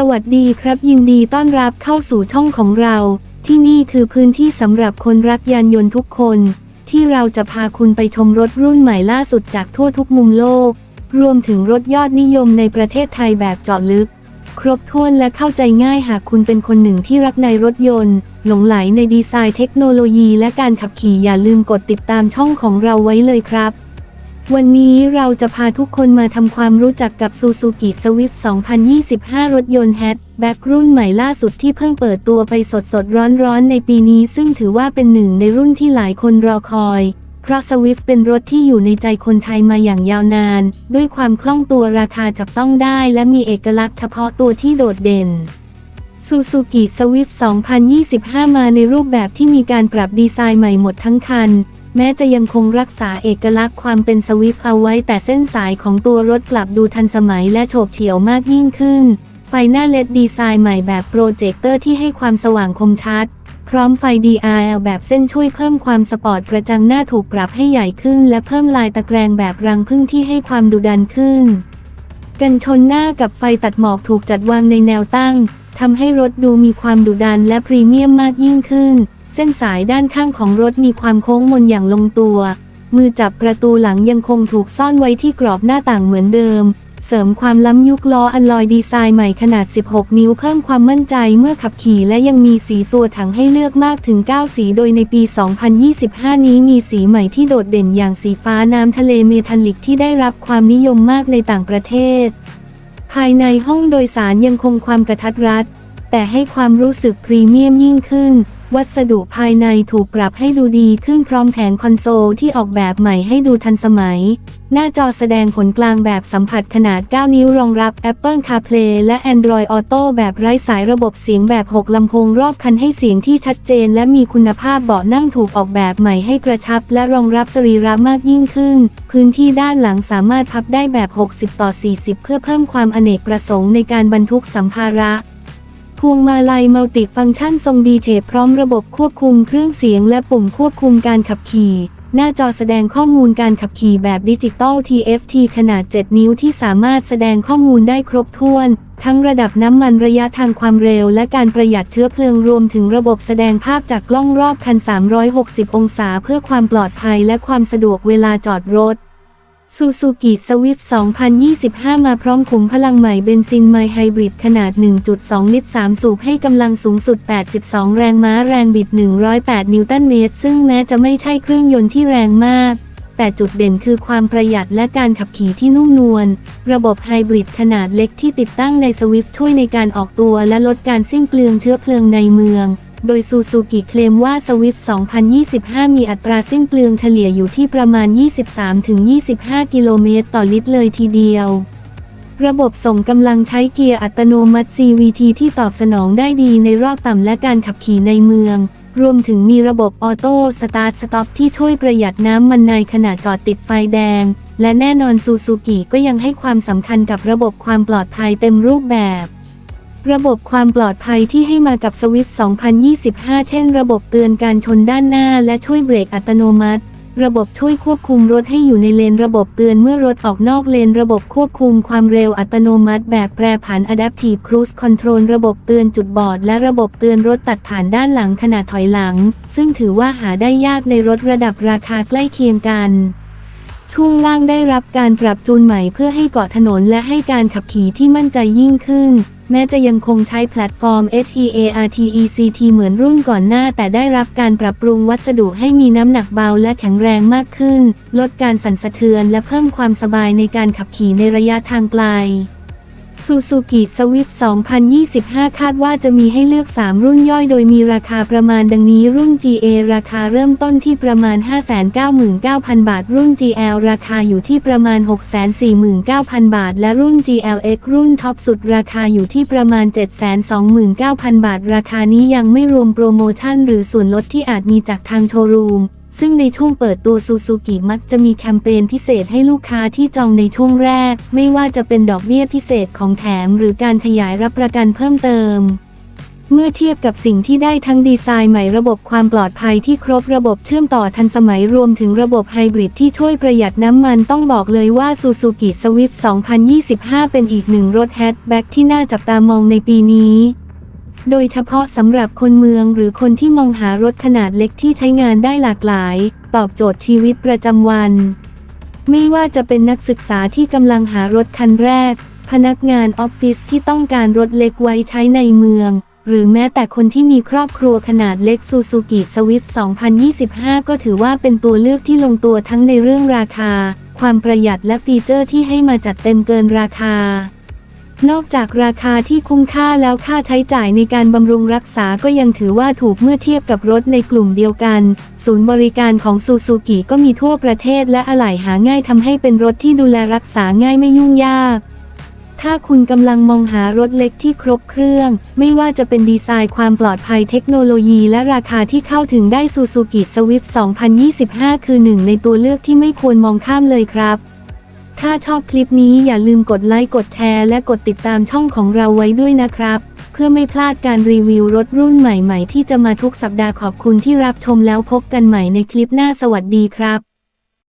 สวัสดีครับยินดีต้อนรับเข้าสู่ช่องของเรา ที่นี่คือพื้นที่สำหรับคนรักยานยนต์ทุกคน ที่เราจะพาคุณไปชมรถรุ่นใหม่ล่าสุดจากทั่วทุกมุมโลก รวมถึงรถยอดนิยมในประเทศไทยแบบเจาะลึก ครบถ้วนและเข้าใจง่ายหากคุณเป็นคนหนึ่งที่รักในรถยนต์ หลงไหลในดีไซน์เทคโนโลยีและการขับขี่อย่าลืมกดติดตามช่องของเราไว้เลยครับ วันนี้เราจะพาทุกคนมาทำความรู้จักกับ Suzuki Swift 2025 รถยนต์แฮชแบ็กรุ่นใหม่ล่าสุดที่เพิ่งเปิดตัวไปสดสดร้อนร้อนๆ ในปีนี้ซึ่งถือว่าเป็นหนึ่งในรุ่นที่หลายคนรอคอย เพราะ Swift เป็นรถที่อยู่ในใจคนไทยมาอย่างยาวนาน ด้วยความคล่องตัวราคาจับต้องได้และมีเอกลักษณ์เฉพาะตัวที่โดดเด่น Suzuki Swift 2025 มาในรูปแบบที่มีการปรับดีไซน์ใหม่หมดทั้งคัน แม้จะยังคงรักษาเอกลักษณ์ความเป็นสวิฟเอาไว้แต่เส้นสายของตัวรถกลับดูทันสมัยและโฉบเฉี่ยวมากยิ่งขึ้น ไฟหน้าเลดดีไซน์ใหม่แบบโปรเจคเตอร์ที่ให้ความสว่างคมชัด พร้อมไฟ DRL แบบเส้นช่วยเพิ่มความสปอร์ตกระจังหน้าถูกปรับให้ใหญ่ขึ้น และเพิ่มลายตะแกรงแบบรังพึ่งที่ให้ความดุดันขึ้น กันชนหน้ากับไฟตัดหมอกถูกจัดวางในแนวตั้งทำให้รถดูมีความดุดันและพรีเมียมมากยิ่งขึ้น เส้นสายด้านข้างของรถมีความโค้งมนอย่างลงตัว มือจับประตูหลังยังคงถูกซ่อนไว้ที่กรอบหน้าต่างเหมือนเดิม เสริมความล้ำยุคล้ออันลอยดีไซน์ใหม่ขนาด 16 นิ้วเพิ่มความมั่นใจเมื่อขับขี่และยังมีสีตัวถังให้เลือกมากถึง 9 สีโดยในปี 2025 นี้มีสีใหม่ที่โดดเด่นอย่างสีฟ้าน้ำทะเลเมทัลลิกที่ได้รับความนิยมมากในต่างประเทศ ภายในห้องโดยสารยังคงความกระทัดรัดแต่ให้ความรู้สึกพรีเมียมยิ่งขึ้น วัสดุภายในถูกปรับให้ดูดีขึ้นพร้อมแผงคอนโซลที่ออกแบบใหม่ให้ดูทันสมัย หน้าจอแสดงผลกลางแบบสัมผัสขนาด 9 นิ้วรองรับ Apple CarPlay และ Android Auto แบบไร้สายระบบเสียงแบบ 6 ลำโพงรอบคันให้เสียงที่ชัดเจน และมีคุณภาพเบาะนั่งถูกออกแบบใหม่ให้กระชับ และรองรับสรีระมากยิ่งขึ้น พื้นที่ด้านหลังสามารถพับได้แบบ 60 ต่อ 40 เพื่อเพิ่มความอเนกประสงค์ในการบรรทุกสัมภาระ พวงมาลัยมัลติฟังก์ชันทรงดีเทพร้อมระบบควบคุมเครื่องเสียงและปุ่มควบคุมการขับขี่ หน้าจอแสดงข้อมูลการขับขี่แบบดิจิตอล TFT ขนาด 7 นิ้วที่สามารถแสดงข้อมูลได้ครบถ้วน ทั้งระดับน้ำมันระยะทางความเร็ว และการประหยัดเชื้อเพลิงรวมถึงระบบแสดงภาพจากกล้องรอบคัน 360 องศาเพื่อความปลอดภัยและความสะดวกเวลาจอดรถ ซูซูกิสวิฟต์2025 มาพร้อมขุมพลังใหม่เบนซินไมไฮบริดขนาด 1.2 ลิตร 3 สูบให้กำลังสูงสุด 82 แรงม้าแรงบิด 108 นิวตันเมตร ซึ่งแม้จะไม่ใช่เครื่องยนต์ที่แรงมาก แต่จุดเด่นคือความประหยัดและการขับขี่ที่นุ่มนวล ระบบไฮบริดขนาดเล็กที่ติดตั้งในสวิฟต์ช่วยในการออกตัวและลดการสิ้นเปลืองเชื้อเพลิงในเมือง โดยซูซูกิเคลมว่าสวิฟ 2025 มีอัตราสิ้นเปลืองเฉลี่ยอยู่ที่ประมาณ 23-25 กิโลเมตรต่อลิตรเลยทีเดียว ระบบส่งกำลังใช้เกียร์อัตโนมัติ CVT ที่ตอบสนองได้ดีในรอบต่ำและการขับขี่ในเมือง รวมถึงมีระบบออโต้สตาร์ทสต็อปที่ช่วยประหยัดน้ำมันในขณะจอดติดไฟแดง และแน่นอนซูซูกิก็ยังให้ความสำคัญกับระบบความปลอดภัยเต็มรูปแบบ ระบบความปลอดภัยที่ให้มากับสวิฟ2025 เช่น ระบบเตือนการชนด้านหน้า และช่วยเบรกอัตโนมัติ ระบบช่วยควบคุมรถให้อยู่ในเลน ระบบเตือนเมื่อรถออกนอกเลน ระบบควบคุมความเร็วอัตโนมัติ แบบแปรผัน Adaptive Cruise Control ระบบเตือนจุดบอด และระบบเตือนรถตัดผ่านด้านหลังขณะถอยหลัง ซึ่งถือว่าหาได้ยากในรถระดับราคาใกล้เคียงกัน ช่วงล่างได้รับการปรับจูนใหม่เพื่อให้เกาะถนนและให้การขับขี่ที่มั่นใจยิ่งขึ้น แม้จะยังคงใช้แพลตฟอร์ม HEARTECT เหมือนรุ่นก่อนหน้า แต่ได้รับการปรับปรุงวัสดุให้มีน้ำหนักเบาและแข็งแรงมากขึ้น ลดการสั่นสะเทือนและเพิ่มความสบายในการขับขี่ในระยะทางไกล ซูซูกิสวิฟ2025 คาดว่าจะมีให้เลือก 3 รุ่นย่อยโดยมีราคาประมาณดังนี้รุ่น GA ราคาเริ่มต้นที่ประมาณ 599,000 บาท รุ่น GL ราคาอยู่ที่ประมาณ 649,000 บาท และรุ่น GLX รุ่นท็อปสุดราคาอยู่ที่ประมาณ 729,000 บาท ราคานี้ยังไม่รวมโปรโมชั่นหรือส่วนลดที่อาจมีจากทางโชว์รูม ซึ่งในช่วงเปิดตัวซูซูกิมักจะมีแคมเปญพิเศษให้ลูกค้าที่จองในช่วงแรก ไม่ว่าจะเป็นดอกเบี้ยพิเศษของแถมหรือการขยายรับประกันเพิ่มเติม เมื่อเทียบกับสิ่งที่ได้ทั้งดีไซน์ใหม่ระบบความปลอดภัยที่ครบระบบเชื่อมต่อทันสมัยรวมถึงระบบไฮบริดที่ช่วยประหยัดน้ำมันต้องบอกเลยว่า Suzuki Swift 2025 เป็นอีกหนึ่งรถแฮชแบ็กที่น่าจับตามองในปีนี้ โดยเฉพาะสำหรับคนเมืองหรือคนที่มองหารถขนาดเล็กที่ใช้งานได้หลากหลาย ตอบโจทย์ชีวิตประจำวัน ไม่ว่าจะเป็นนักศึกษาที่กำลังหารถคันแรก พนักงานออฟฟิศที่ต้องการรถเล็กไว้ใช้ในเมือง หรือแม้แต่คนที่มีครอบครัวขนาดเล็ก Suzuki Swift 2025 ก็ถือว่าเป็นตัวเลือกที่ลงตัวทั้งในเรื่องราคา ความประหยัดและฟีเจอร์ที่ให้มาจัดเต็มเกินราคา นอกจากราคาที่คุ้มค่าแล้วค่าใช้จ่ายในการบำรุงรักษาก็ยังถือว่าถูกเมื่อเทียบกับรถในกลุ่มเดียวกัน ศูนย์บริการของซูซูกิก็มีทั่วประเทศและอะไหล่หาง่ายทำให้เป็นรถที่ดูแลรักษาง่ายไม่ยุ่งยาก ถ้าคุณกำลังมองหารถเล็กที่ครบเครื่อง ไม่ว่าจะเป็นดีไซน์ความปลอดภัยเทคโนโลยีและราคาที่เข้าถึงได้ซูซูกิสวิฟ2025 คือหนึ่งในตัวเลือกที่ไม่ควรมองข้ามเลยครับ ถ้าชอบคลิปนี้อย่าลืมกดไลค์กดแชร์และกดติดตามช่องของเราไว้ด้วยนะครับ เพื่อไม่พลาดการรีวิวรถรุ่นใหม่ๆ ที่จะมาทุกสัปดาห์ขอบคุณที่รับชมแล้วพบกันใหม่ในคลิปหน้าสวัสดีครับ